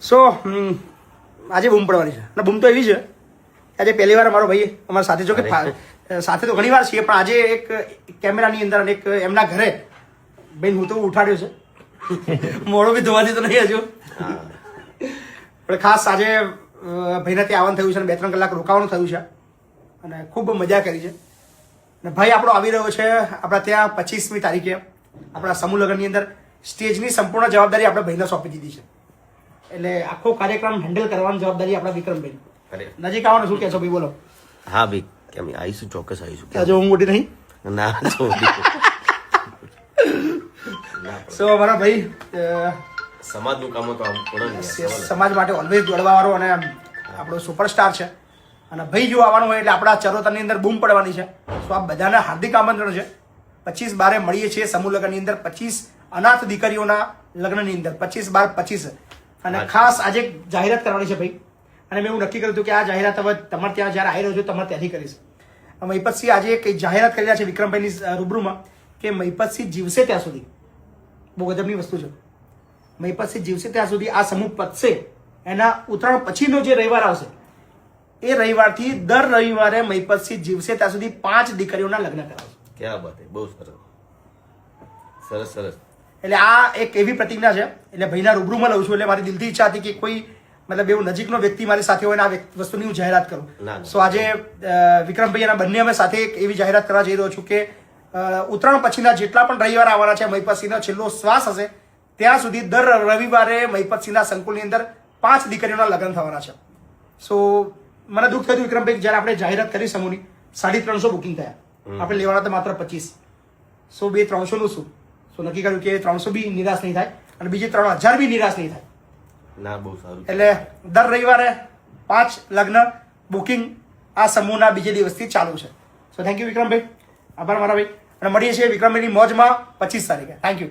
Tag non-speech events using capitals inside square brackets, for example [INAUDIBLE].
સો આજે બૂમ પડવાની છે. અને બૂમ તો એવી છે. આજે પહેલી વાર અમારો ભાઈ અમારા સાથે જો કે સાથે તો ઘણી વાર છીએ પણ આજે એક કેમેરાની અંદર અને એક એમના ઘરે બેન હું તો ઉઠાડ્યો છે. [LAUGHS] મોડો બી ધોવાથી તો નહીં હજુ. પણ ખાસ આજે ભાઈના ભાઈને ત્યાં આવવાનું થયું છે અને બે ત્રણ કલાક રોકાવાનું થયું છે. અને ખૂબ મજા કરી છે. અને ભાઈ આપણો આવી રહ્યો છે આપણા ત્યાં પચીસમી તારીખે આપણા સમૂહ લગ્નની અંદર સ્ટેજની સંપૂર્ણ જવાબદારી આપણે ભાઈને સોંપી દીધી છે. એટલે આખો કાર્યક્રમ હેન્ડલ કરવાની જવાબદારી આપણા વિક્રમભાઈ નજીક આવવાનું શું કહેશો ભાઈ બોલો. હા ભાઈ કેમ આવીશું ચોક્કસ આવીશું. આજે હું મોટી નહીં? ના. સો અમારા ભાઈ સમાજનું કામ તો આમ. સમાજ માટે ઓલવેઝ દોડવાવાળો અને આપણો સુપરસ્ટાર છે. અને ભાઈ જો આવવાનું હોય એટલે આપણા ચરોતરની અંદર બૂમ પડવાની છે. તો આ બધાને હાર્દિક આમંત્રણ છે. પચીસ બારે મળીએ છીએ સમૂહ લગ્નની અંદર. પચીસ અનાથ દીકરીઓના લગ્નની અંદર. પચીસ બાર પચીસ અને ખાસ આજે જાહેરાત કરવાની છે ભાઈ. અને મેં એવું નક્કી કર્યું હતું કે આ જાહેરાત હવે તમારે ત્યાં જ્યારે આવી રહ્યો છું તમારે ત્યાંથી કરીશ. મહિપતસિંહ આજે એક જાહેરાત કરી રહ્યા છે વિક્રમભાઈની રૂબરૂમાં કે મહિપતસિંહ જીવશે ત્યાં સુધી. બહુ ગજબની વસ્તુ છે. મહિપતસિંહ જીવશે ત્યાં સુધી આ સમૂહ પતશે. એના ઉત્તરાયણ પછીનો જે રવિવાર આવશે એ રવિવારથી દર રવિવારે મહિપતસિંહ જીવશે ત્યાં સુધી પાંચ દીકરીઓના લગ્ન કરાવશે. ક્યાં વાત બહુ સરસ. સરસ સરસ. એટલે આ એક એવી પ્રતિજ્ઞા છે. એટલે ભાઈના રૂબરૂમાં લઉં છું એટલે મારી દિલથી ઈચ્છા હતી કે કોઈ મતલબ એવું નજીકનો વ્યક્તિ મારી સાથે હોય ને આ વસ્તુની હું જાહેરાત કરું. સો આજે વિક્રમભાઈ એના બંને અમે સાથે એક એવી જાહેરાત કરવા જઈ રહ્યો છું કે ઉત્તરાયણ પછીના જેટલા પણ રવિવાર આવવાના છે મહિપતસિંહનો છેલ્લો શ્વાસ હશે ત્યાં સુધી દર રવિવારે મહિપતસિંહના સંકુલની અંદર પાંચ દીકરીઓના લગ્ન થવાના છે. સો મને દુઃખ થયું વિક્રમભાઈ જ્યારે આપણે જાહેરાત કરી સમૂહની સાડી ત્રણસો બુકિંગ થયા. આપણે લેવાના હતા માત્ર પચીસ. સો બે ત્રણસો નું શું? સો નક્કી કર્યું કે ત્રણસો બી નિરાશ નહીં થાય અને બીજી ત્રણ હજાર બી નિરાશ નહીં થાય. ના બહુ સારું. એટલે દર રવિવારે પાંચ લગ્ન બુકિંગ આ સમૂહના બીજે દિવસથી ચાલુ છે. સો થેન્ક યુ વિક્રમભાઈ. આભાર મારા ભાઈ. અને મળીએ છીએ વિક્રમભાઈની મોજમાં પચીસ તારીખે. Thank you